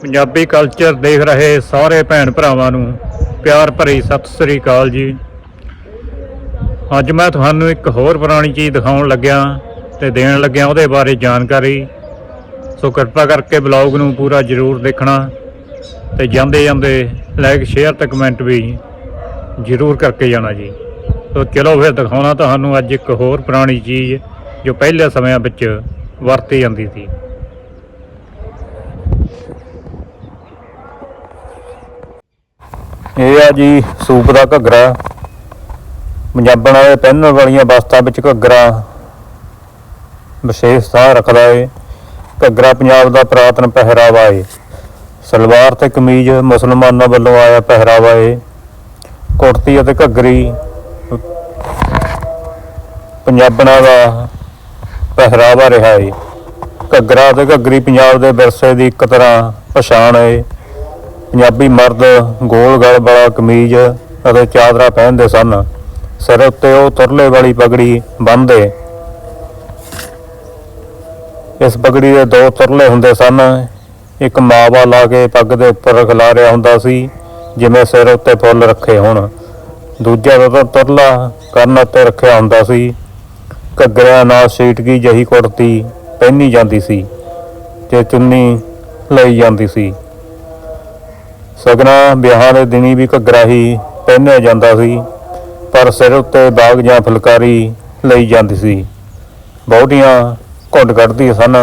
Punjabi culture ਦੇਖ ਰਹੇ ਸਾਰੇ ਭੈਣ ਭਰਾਵਾਂ ਨੂੰ ਪਿਆਰ ਭਰੀ ਸਤਿ ਸ੍ਰੀ ਅਕਾਲ ਜੀ। ਅੱਜ ਮੈਂ ਤੁਹਾਨੂੰ ਇੱਕ ਹੋਰ ਪੁਰਾਣੀ ਚੀਜ਼ ਦਿਖਾਉਣ ਲੱਗਿਆ ਤੇ ਦੇਣ ਲੱਗਿਆ ਉਹਦੇ ਬਾਰੇ ਜਾਣਕਾਰੀ। ਸੋ ਕਿਰਪਾ ਕਰਕੇ ਬਲੌਗ ਨੂੰ ਪੂਰਾ ਜ਼ਰੂਰ ਦੇਖਣਾ ਤੇ ਜਾਂਦੇ ਜਾਂਦੇ ਲਾਈਕ ਸ਼ੇਅਰ ਤੇ ਕਮੈਂਟ ਵੀ ਜ਼ਰੂਰ ਕਰਕੇ ਜਾਣਾ ਜੀ। ਸੋ ਚਲੋ ਫਿਰ ਦਿਖਾਉਣਾ ਤੁਹਾਨੂੰ ਅੱਜ ਇੱਕ ਹੋਰ ਪੁਰਾਣੀ ਚੀਜ਼ ਜੋ ਪਹਿਲੇ ਸਮਿਆਂ ਵਿੱਚ ਵਰਤੀ ਜਾਂਦੀ ਸੀ। ਇਹ ਆ ਜੀ ਸੂਪ ਦਾ ਘੱਗਰਾ। ਪੰਜਾਬਣ ਵਾਲੇ ਪਹਿਨਣ ਵਾਲੀਆਂ ਵਸਤਾਂ ਵਿੱਚ ਘੱਗਰਾ ਵਿਸ਼ੇਸ਼ ਸਥਾਨ ਰੱਖਦਾ ਏ। ਘੱਗਰਾ ਪੰਜਾਬ ਦਾ ਪੁਰਾਤਨ ਪਹਿਰਾਵਾ ਏ। ਸਲਵਾਰ ਤੇ ਕਮੀਜ਼ ਮੁਸਲਮਾਨਾਂ ਵੱਲੋਂ ਆਇਆ ਪਹਿਰਾਵਾ ਏ। ਕੁੜਤੀ ਅਤੇ ਘੱਗਰੀ ਪੰਜਾਬਣਾਂ ਦਾ ਪਹਿਰਾਵਾ ਰਿਹਾ ਏ। ਘੱਗਰਾ ਤੇ ਘੱਗਰੀ ਪੰਜਾਬ ਦੇ ਵਿਰਸੇ ਦੀ ਇੱਕ ਤਰ੍ਹਾਂ ਪਛਾਣ ਏ। ਪੰਜਾਬੀ ਮਰਦ ਗੋਲ ਗਲ ਵਾਲਾ ਕਮੀਜ਼ ਅਤੇ ਚਾਦਰਾ ਪਹਿਨਦੇ ਸਨ। ਸਿਰ ਉੱਤੇ ਉਹ ਤੁਰਲੇ ਵਾਲੀ ਪਗੜੀ ਬੰਨ੍ਹਦੇ। ਇਸ ਪਗੜੀ ਦੇ ਦੋ ਤੁਰਲੇ ਹੁੰਦੇ ਸਨ। ਇੱਕ ਮਾਵਾ ਲਾ ਕੇ ਪੱਗ ਦੇ ਉੱਪਰ ਖਿਲਾਰਿਆ ਹੁੰਦਾ ਸੀ, ਜਿਵੇਂ ਸਿਰ ਉੱਤੇ ਫੁੱਲ ਰੱਖੇ ਹੋਣ। ਦੂਜਾ ਤਾਂ ਤੁਰਲਾ ਕਰਨ ਉੱਤੇ ਰੱਖਿਆ ਹੁੰਦਾ ਸੀ। ਘੱਗਰਿਆਂ ਨਾਲ ਸੀਟਕੀ ਜਹੀ ਕੁੜਤੀ ਪਹਿਨੀ ਜਾਂਦੀ ਸੀ, ਤੇ ਚੁੰਨੀ ਲਈ ਜਾਂਦੀ ਸੀ। ਸਗਨਾ ਵਿਆਹਾਂ ਦੇ ਦਿਨੀ ਵੀ ਘੱਗਰਾ ਹੀ ਪਹਿਨਿਆ ਜਾਂਦਾ ਸੀ, ਪਰ ਸਿਰ ਉੱਤੇ ਬਾਗ ਜਾਂ ਫੁਲਕਾਰੀ ਲਈ ਜਾਂਦੀ ਸੀ। ਬਹੁਤੀਆਂ ਘੁੰਡ ਕੱਢਦੀਆਂ ਸਨ।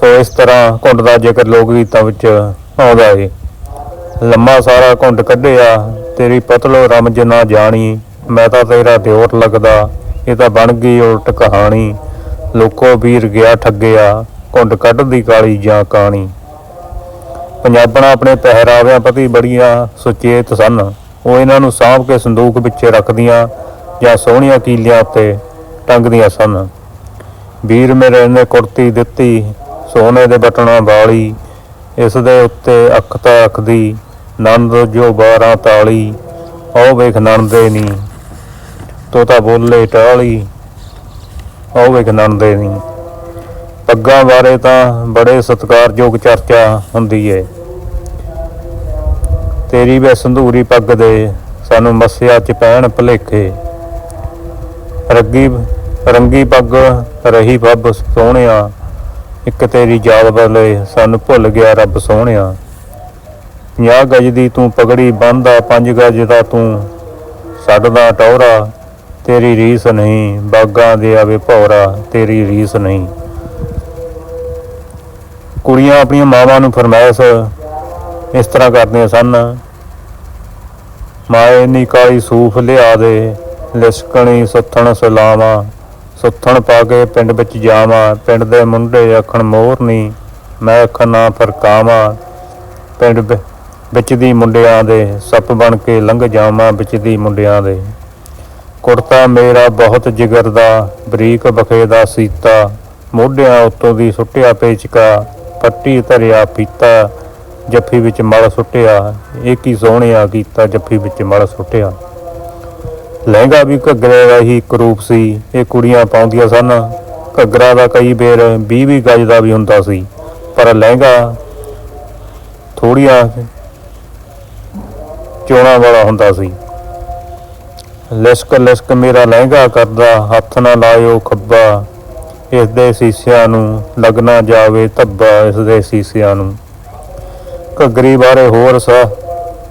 ਸੋ ਇਸ ਤਰ੍ਹਾਂ ਘੁੰਡ ਦਾ ਜ਼ਿਕਰ ਲੋਕ ਗੀਤਾਂ ਵਿੱਚ ਆਉਂਦਾ ਏ। ਲੰਮਾ ਸਾਰਾ ਘੁੰਡ ਕੱਢਿਆ, ਤੇਰੀ ਪਤਲੋ ਰਮਜ ਨਾ ਜਾਣੀ, ਮੈਂ ਤਾਂ ਤੇਰਾ ਦਿਓਰ ਲੱਗਦਾ, ਇਹ ਤਾਂ ਬਣ ਗਈ ਉਲਟ ਕਹਾਣੀ। ਲੋਕੋ ਵੀਰ ਗਿਆ ਠੱਗਿਆ ਘੁੰਡ ਕੱਢਦੀ ਕਾਲੀ ਜਾਂ ਕਾਣੀ। ਪੰਜਾਬਣ ਆਪਣੇ ਪਹਿਰਾਵਿਆਂ ਪ੍ਰਤੀ ਬੜੀਆਂ ਸੁਚੇਤ ਸਨ। ਉਹ ਇਹਨਾਂ ਨੂੰ ਸਾਂਭ ਕੇ ਸੰਦੂਕ ਵਿੱਚ ਰੱਖਦੀਆਂ ਜਾਂ ਸੋਹਣੀਆਂ ਕੀਲੀਆਂ ਉੱਤੇ ਟੰਗਦੀਆਂ ਸਨ। ਵੀਰ ਮੇਰੇ ਨੇ ਕੁੜਤੀ ਦਿੱਤੀ, ਸੋਨੇ ਦੇ ਬਟਨਾਂ ਵਾਲੀ, ਇਸ ਦੇ ਉੱਤੇ ਅੱਖ ਤਾਂ ਰੱਖਦੀ, ਨੰਦ ਜੋ 12 ਤਾਲੀ, ਉਹ ਵੇਖ ਨੰਦੇ ਨੀ। ਤੋਤਾ ਬੋਲੇ ਟਾਲੀ, ਉਹ ਵੇਖ ਨੰਦੇ ਨੀ। ਪੱਗਾਂ ਬਾਰੇ ਤਾਂ ਬੜੇ ਸਤਿਕਾਰਯੋਗ ਚਰਚਾ ਹੁੰਦੀ ਏ। ਤੇਰੀ ਵੇ ਸੰਧੂਰੀ ਪੱਗ ਦੇ, ਸਾਨੂੰ ਮੱਸਿਆ ਚ ਪੈਣ ਭਲੇਖੇ। ਰੱਗੀ ਰੰਗੀ ਪੱਗ ਰਹੀ ਬੱਬ ਸੋਹਣਿਆ, ਇੱਕ ਤੇਰੀ ਯਾਦ ਬਲੇ ਸਾਨੂੰ ਭੁੱਲ ਗਿਆ ਰੱਬ ਸੋਹਣਿਆ। 50 ਗਜ ਦੀ ਤੂੰ ਪਗੜੀ ਬੰਨਦਾ 5 ਗਜ ਦਾ ਤੂੰ ਛੱਡਦਾ ਟੌਰਾ। ਤੇਰੀ ਰੀਸ ਨਹੀਂ, ਬਾਗਾਂ ਦੇ ਆਵੇ ਭੌਰਾ, ਤੇਰੀ ਰੀਸ ਨਹੀਂ। ਕੁੜੀਆਂ ਆਪਣੀਆਂ ਮਾਵਾਂ ਨੂੰ ਫਰਮਾਇਸ਼ ਇਸ ਤਰ੍ਹਾਂ ਕਰਦੀਆਂ ਸਨ। ਮਾਏ ਨੀ ਕਾਲੀ ਸੂਫ ਲਿਆ ਦੇ, ਲਿਸਕਣੀ ਸੁੱਥਣ ਸਲਾਵਾ, ਸੁੱਥਣ ਪਾ ਕੇ ਪਿੰਡ ਵਿੱਚ ਜਾਵਾਂ, ਪਿੰਡ ਦੇ ਮੁੰਡੇ ਆਖਣ ਮੋਰਨੀ ਮੈਂ ਆਖਣ ਨਾ ਫਰਕਾਵਾਂ। ਪਿੰਡ ਵਿੱਚ ਦੀ ਮੁੰਡਿਆਂ ਦੇ ਸੱਪ ਬਣ ਕੇ ਲੰਘ ਜਾਵਾਂ ਵਿੱਚ ਦੀ ਮੁੰਡਿਆਂ ਦੇ। ਕੁੜਤਾ ਮੇਰਾ ਬਹੁਤ ਜਿਗਰ ਦਾ, ਬਰੀਕ ਬਖੇ ਦਾ ਸੀਤਾ, ਮੋਢਿਆਂ ਉੱਤੋਂ ਦੀ ਸੁੱਟਿਆ ਪੇਚਕਾ, ਪੱਟੀ ਧਰਿਆ ਪੀਤਾ ਜੱਫੀ ਵਿੱਚ ਮਲ ਸੁੱਟਿਆ, ਇਹ ਕੀ ਸੋਹਣਿਆ ਕੀਤਾ ਜੱਫੀ ਵਿੱਚ ਮਲ ਸੁੱਟਿਆ। ਲਹਿੰਗਾ ਵੀ ਘੱਗਰੇ ਦਾ ਹੀ ਇੱਕ ਰੂਪ ਸੀ, ਇਹ ਕੁੜੀਆਂ ਪਾਉਂਦੀਆਂ ਸਨ। ਘੱਗਰਾ ਦਾ ਕਈ ਬੇਰ 20 20 ਗਜ ਦਾ ਵੀ ਹੁੰਦਾ ਸੀ, ਪਰ ਲਹਿੰਗਾ ਥੋੜੀਆਂ ਚੋਣਾਂ ਵਾਲਾ ਹੁੰਦਾ ਸੀ। ਲਿਸਕ ਲਿਸਕ ਮੇਰਾ ਲਹਿੰਗਾ ਕਰਦਾ, ਹੱਥ ਨਾ ਲਾਇਓ ਖੱਬਾ, ਇਸ ਦੇ ਸੀਸਿਆਂ ਨੂੰ ਲੱਗਣਾ ਜਾਵੇ ਧੱਬਾ, ਇਸ ਦੇ ਸੀਸਿਆਂ ਨੂੰ। ਘੱਗਰੀ ਬਾਰੇ ਹੋਰ ਸਾ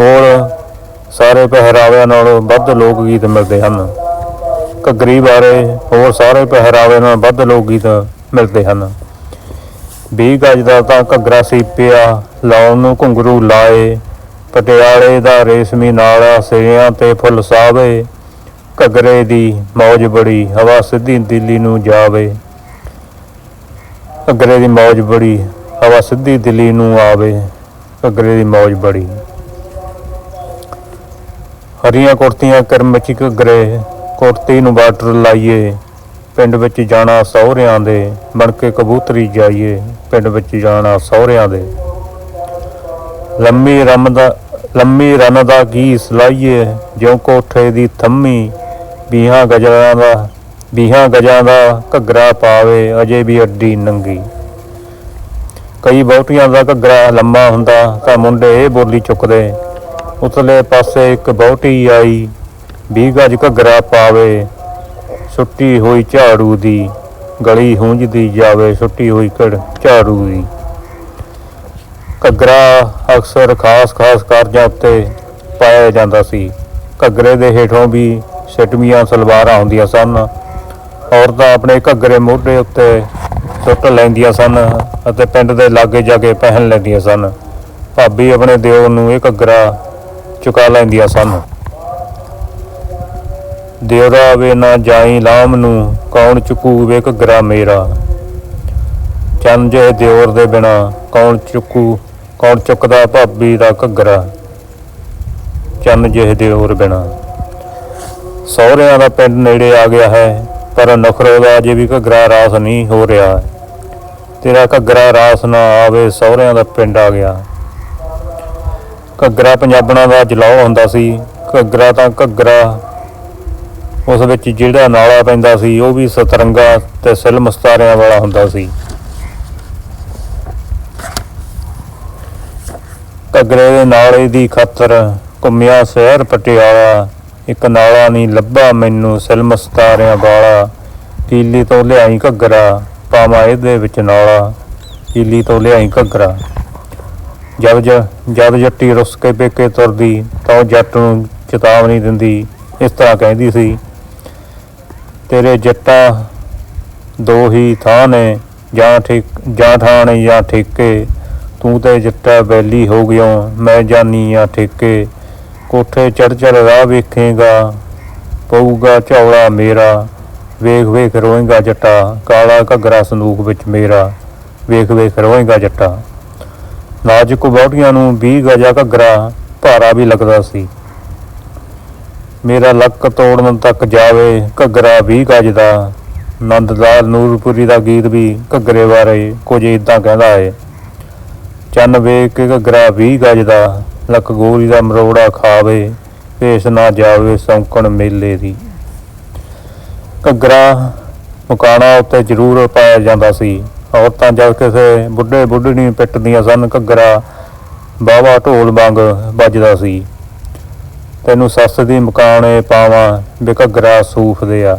ਹੋਰ ਸਾਰੇ ਪਹਿਰਾਵਿਆਂ ਨਾਲੋਂ ਵੱਧ ਲੋਕ ਗੀਤ ਮਿਲਦੇ ਹਨ। ਘੱਗਰੀ ਬਾਰੇ ਹੋਰ ਸਾਰੇ ਪਹਿਰਾਵੇ ਨਾਲ ਵੱਧ ਲੋਕ ਗੀਤ ਮਿਲਦੇ ਹਨ। 20 ਗਜ ਦਾ ਤਾਂ ਘੱਗਰਾ ਸੀਪਿਆ ਲਾਉਣ ਨੂੰ ਘੁੰਗਰੂ ਲਾਏ, ਪਟਿਆਲੇ ਦਾ ਰੇਸ਼ਮੀ ਨਾਲਾ ਸਿਰਿਆਂ ਤੇ ਫੁੱਲ ਸਾਵੇ, ਘੱਗਰੇ ਦੀ ਮੌਜ ਬੜੀ, ਹਵਾ ਸਿੱਧੀ ਦਿੱਲੀ ਨੂੰ ਜਾਵੇ। ਘੱਗਰੇ ਦੀ ਮੌਜ ਬੜੀ, ਹਵਾ ਸਿੱਧੀ ਦਿੱਲੀ ਨੂੰ ਆਵੇ। ਘੱਗਰੇ ਦੀ ਮੌਜ ਬੜੀ। ਹਰੀਆਂ ਕੁੜਤੀਆਂ ਕਰਮਚੀ ਘੱਗਰੇ, ਕੁੜਤੀ ਨੂੰ ਬਾਰਡਰ ਲਾਈਏ, ਪਿੰਡ ਵਿੱਚ ਜਾਣਾ ਸਹੁਰਿਆਂ ਦੇ ਬਣ ਕੇ ਕਬੂਤਰੀ ਜਾਈਏ, ਪਿੰਡ ਵਿੱਚ ਜਾਣਾ ਸਹੁਰਿਆਂ ਦੇ। ਲੰਮੀ ਰਮ ਦਾ, ਲੰਮੀ ਰਨ ਦਾ ਗੀਸ ਲਾਈਏ, ਜਿਉ ਕੋਠੇ ਦੀ ਥੰਮੀ ਬੀਹਾਂ ਗਜਾਂ ਦਾ, ਬੀਹਾਂ ਗਜਾਂ ਦਾ ਘੱਗਰਾ ਪਾਵੇ, ਅਜੇ ਵੀ ਅੱਡੀ ਨੰਗੀ। ਕਈ ਬਹੁਤੀਆਂ ਦਾ ਘੱਗਰਾ ਲੰਮਾ ਹੁੰਦਾ, ਤਾਂ ਮੁੰਡੇ ਇਹ ਬੋਲੀ ਚੁੱਕਦੇ, ਉਤਲੇ ਪਾਸੇ ਇੱਕ ਬਹੁਤੀ ਆਈ, ਵੀਹ ਗਜ ਘੱਗਰਾ ਪਾਵੇ ਛੁੱਟੀ ਹੋਈ ਝਾੜੂ ਦੀ, ਗਲੀ ਹੁੰਝਦੀ ਜਾਵੇ ਛੁੱਟੀ ਹੋਈ ਕੜ ਝਾੜੂ ਦੀ। ਘੱਗਰਾ ਅਕਸਰ ਖਾਸ ਖਾਸ ਕਾਰਜਾਂ ਉੱਤੇ ਪਾਇਆ ਜਾਂਦਾ ਸੀ। ਘੱਗਰੇ ਦੇ ਹੇਠੋਂ ਵੀ ਸਿਟਮੀਆਂ ਸਲਵਾਰਾਂ ਹੁੰਦੀਆਂ ਸਨ। ਔਰਤਾਂ ਆਪਣੇ ਘੱਗਰੇ ਮੋਢੇ ਉੱਤੇ ਸੁੱਟ ਲੈਂਦੀਆਂ ਸਨ ਅਤੇ ਪਿੰਡ ਦੇ ਲਾਗੇ ਜਾ ਕੇ ਪਹਿਨ ਲੈਂਦੀਆਂ ਸਨ। ਭਾਬੀ ਆਪਣੇ ਦਿਓਰ ਨੂੰ ਇਹ ਘੱਗਰਾ ਚੁਕਾ ਲੈਂਦੀਆਂ ਸਨ। ਦਿਓਰਾ ਵੇ ਨਾ ਜਾਈ, ਲਾਮ ਨੂੰ ਕੌਣ ਚੁਕੂ ਵੇ ਘੱਗਰਾ ਮੇਰਾ? ਚੰਨ ਜੇ ਦਿਓਰ ਦੇ ਬਿਨਾ ਕੌਣ ਚੁੱਕੂ, ਕੌਣ ਚੁੱਕਦਾ ਭਾਬੀ ਦਾ ਘੱਗਰਾ ਚੰਨ ਜਿਹੇ ਦਿਓਰ ਬਿਨਾ। ਸਹੁਰਿਆਂ ਦਾ ਪਿੰਡ ਨੇੜੇ ਆ ਗਿਆ ਹੈ, ਪਰ ਨਖਰੋ ਦਾ ਅਜੇ ਵੀ ਘੱਗਰਾ ਰਾਸ ਨਹੀਂ ਹੋ ਰਿਹਾ। ਤੇਰਾ ਘੱਗਰਾ ਰਾਸ ਨਾ ਆਵੇ, ਸਹੁਰਿਆਂ ਦਾ ਪਿੰਡ ਆ ਗਿਆ। ਘੱਗਰਾ ਪੰਜਾਬਣਾਂ ਦਾ ਜਲਾਉ ਹੁੰਦਾ ਸੀ। ਘੱਗਰਾ ਤਾਂ ਘੱਗਰਾ, ਉਸ ਵਿੱਚ ਜਿਹੜਾ ਨਾਲਾ ਪੈਂਦਾ ਸੀ, ਉਹ ਵੀ ਸਤਰੰਗਾ ਤੇ ਸਿਲ ਮਸਤਾਰਿਆਂ ਵਾਲਾ ਹੁੰਦਾ ਸੀ। ਘੱਗਰੇ ਦੇ ਨਾਲੇ ਦੀ ਖਾਤਰ ਘੁੰਮਿਆ ਸ਼ਹਿਰ ਪਟਿਆਲਾ, ਇੱਕ ਨਾਲਾ ਨਹੀਂ ਲੱਭਾ ਮੈਨੂੰ ਸਿਲ ਮਸਤਾਰਿਆਂ ਵਾਲਾ ਕੀਲੀ ਤੋਂ ਲਿਆਈ ਘੱਗਰਾ। ਪਾਵਾਂ ਇਹਦੇ ਵਿੱਚ ਨਾਲਾ, ਕੀਲੀ ਤੋਂ ਲਿਆਈ ਘੱਗਰਾ। ਜਦ ਜਦ ਜੱਟੀ ਰੁੱਸ ਕੇ ਪੇਕੇ ਤੁਰਦੀ, ਤਾਂ ਉਹ ਜੱਟ ਨੂੰ ਚੇਤਾਵਨੀ ਦਿੰਦੀ, ਇਸ ਤਰ੍ਹਾਂ ਕਹਿੰਦੀ ਸੀ, ਤੇਰੇ ਜੱਟਾਂ ਦੋ ਹੀ ਥਾਂ ਨੇ, ਜਾਂ ਠੀਕ, ਜਾਂ ਠਾਣੇ, ਜਾਂ ਠੇਕੇ। ਤੂੰ ਤੇ ਜੱਟਾ ਬੈਲੀ ਹੋ ਗਿਓ, ਮੈਂ ਜਾਨੀ ਆ ਠੇਕੇ। ਕੋਠੇ ਚੜ ਚੜ ਰਾਹ ਵੇਖੇਗਾ, ਪਊਗਾ ਝੌਲਾ ਮੇਰਾ। ਵੇਖ ਵੇਖ ਰੋਏਗਾ ਜੱਟਾ, ਕਾਲਾ ਘੱਗਰਾ ਸੰਦੂਕ ਵਿੱਚ ਮੇਰਾ, ਵੇਖ ਵੇਖ ਰੋਏਗਾ ਜੱਟਾ। ਨਾਜ਼ੁਕ ਬੌਡੀਆਂ ਨੂੰ 20 ਗਜਾ ਘੱਗਰਾ, ਭਾਰਾ ਵੀ ਲੱਗਦਾ ਸੀ। ਮੇਰਾ ਲੱਕ ਤੋੜਨ ਤੱਕ ਜਾਵੇ ਘੱਗਰਾ 20 ਗਜ ਦਾ ਨੰਦ ਨੂਰਪੁਰੀ ਦਾ ਗੀਤ ਵੀ ਘੱਗਰੇ ਬਾਰੇ ਕੁਝ ਇਦਾਂ ਕਹਿੰਦਾ ਹੈ। ਚੰਨ ਵੇਖ ਕੇ ਘੱਗਰਾ 20 ਗਜ ਦਾ, ਲੱਕ ਗੋਰੀ ਦਾ ਮਰੋੜਾ ਖਾਵੇ, ਭੇਸ ਨਾ ਜਾਵੇ ਸੌਂਕਣ ਮੇਲੇ ਦੀ। ਘੱਗਰਾ ਮੁਕਾਣਾ ਉੱਤੇ ਜ਼ਰੂਰ ਪਾਇਆ ਜਾਂਦਾ ਸੀ। ਔਰਤਾਂ ਜਦ ਕਿਸੇ ਬੁੱਢੇ ਬੁੱਢਣੀ ਪਿੱਟਦੀਆਂ ਸਨ, ਘੱਗਰਾ ਬਾਵਾ ਢੋਲ ਵਾਂਗ ਵੱਜਦਾ ਸੀ। ਤੈਨੂੰ ਸੱਸ ਦੀ ਮਕਾਨੇ ਪਾਵਾਂ ਵੀ ਘੱਗਰਾ ਸੂਫ ਦੇ ਆ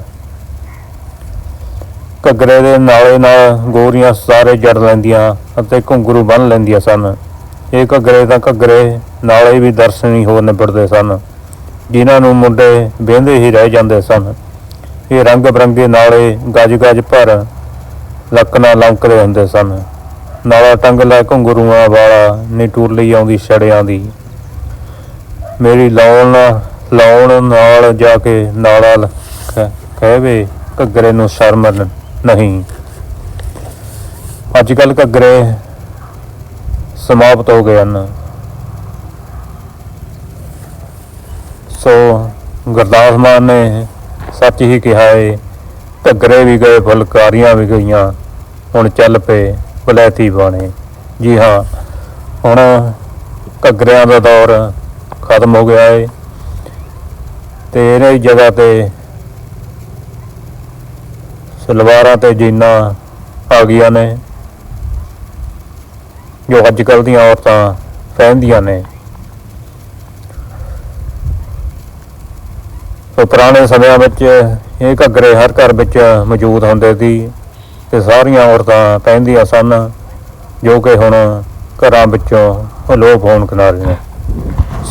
ਘੱਗਰੇ ਦੇ ਨਾਲੇ ਨਾਲ ਗੋਰੀਆਂ ਸਾਰੇ ਜੜ ਲੈਂਦੀਆਂ ਅਤੇ ਘੁੰਗਰੂ ਬੰਨ ਲੈਂਦੀਆਂ ਸਨ। ਇਹ ਘੱਗਰੇ ਤਾਂ ਘੱਗਰੇ ਨਾਲੇ ਵੀ ਦਰਸ਼ਨੀ ਹੋ ਨਿਬੜਦੇ ਸਨ, ਜਿਨ੍ਹਾਂ ਨੂੰ ਮੁੰਡੇ ਵਹਿੰਦੇ ਹੀ ਰਹਿ ਜਾਂਦੇ ਸਨ। ਇਹ ਰੰਗ ਬਰੰਗੇ ਨਾਲੇ ਗਜ ਗਜ ਭਰ ਲੱਕਣਾ ਲੰਕਦੇ ਹੁੰਦੇ ਸਨ। ਨਾਲਾ ਟੰਗ ਲੈ ਘੁੰਗਰੂਆਂ ਵਾਲਾ, ਨੀ ਟੁਰਲੀ ਆਉਂਦੀ ਛੜਿਆਂ ਦੀ। ਮੇਰੀ ਲਾਉਣ ਲਾਉਣ ਨਾਲ ਜਾ ਕੇ ਨਾਲਾ ਲ- ਕਹਿਵੇ ਘੱਗਰੇ ਨੂੰ ਸ਼ਰਮ ਨਹੀਂ। ਅੱਜ ਕੱਲ ਘੱਗਰੇ ਸਮਾਪਤ ਹੋ ਗਏ ਹਨ। ਸੋ ਗੁਰਦਾਸ ਮਾਨ ਨੇ ਸੱਚ ਹੀ ਕਿਹਾ ਏ, ਘੱਗਰੇ ਵੀ ਗਏ, ਫੁਲਕਾਰੀਆਂ ਵੀ ਗਈਆਂ, ਹੁਣ ਚੱਲ ਪਏ ਬਲੈਤੀ ਬਾਣੇ। ਜੀ ਹਾਂ, ਹੁਣ ਘੱਗਰਿਆਂ ਦਾ ਦੌਰ ਖਤਮ ਹੋ ਗਿਆ ਏ। ਤੇ ਇਹਨਾਂ ਦੀ ਜਗ੍ਹਾ ਤੇ ਸਲਵਾਰਾਂ ਤੇ ਜੀਨਾਂ ਆ ਗਈਆਂ ਨੇ, ਜੋ ਅੱਜ ਕੱਲ੍ਹ ਦੀਆਂ ਔਰਤਾਂ ਪਹਿਨਦੀਆਂ ਨੇ। ਪੁਰਾਣੇ ਸਮਿਆਂ ਵਿੱਚ ਇਹ ਘੱਗਰੇ ਹਰ ਘਰ ਵਿੱਚ ਮੌਜੂਦ ਹੁੰਦੇ ਸੀ ਤੇ ਸਾਰੀਆਂ ਔਰਤਾਂ ਪਹਿਨਦੀਆਂ ਸਨ, ਜੋ ਕਿ ਹੁਣ ਘਰਾਂ ਵਿੱਚੋਂ ਅਲੋਪ ਹੋਣ ਕਿਨਾਰੇ ਨੇ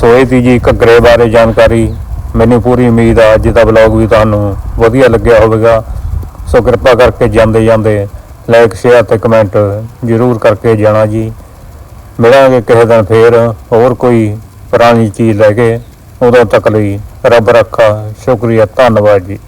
ਸੋ ਇਹ ਤੀ ਜੀ ਘੱਗਰੇ ਬਾਰੇ ਜਾਣਕਾਰੀ। ਮੈਨੂੰ ਪੂਰੀ ਉਮੀਦ ਆ, ਅੱਜ ਦਾ ਵਲੌਗ ਵੀ ਤੁਹਾਨੂੰ ਵਧੀਆ ਲੱਗਿਆ ਹੋਵੇਗਾ। ਸੋ ਕਿਰਪਾ ਕਰਕੇ ਜਾਂਦੇ ਜਾਂਦੇ ਲਾਈਕ, ਸ਼ੇਅਰ ਤੇ ਕਮੈਂਟ ਜ਼ਰੂਰ ਕਰਕੇ ਜਾਣਾ ਜੀ। ਮਿਲਾਂਗੇ ਕਿਸੇ ਦਿਨ ਫੇਰ ਹੋਰ ਕੋਈ ਪੁਰਾਣੀ ਚੀਜ਼ ਲੈ ਕੇ, ਉਦੋਂ ਤੱਕ ਲਈ ਰੱਬ ਰੱਖਾ ਸ਼ੁਕਰੀਆ ਧੰਨਵਾਦ ਜੀ।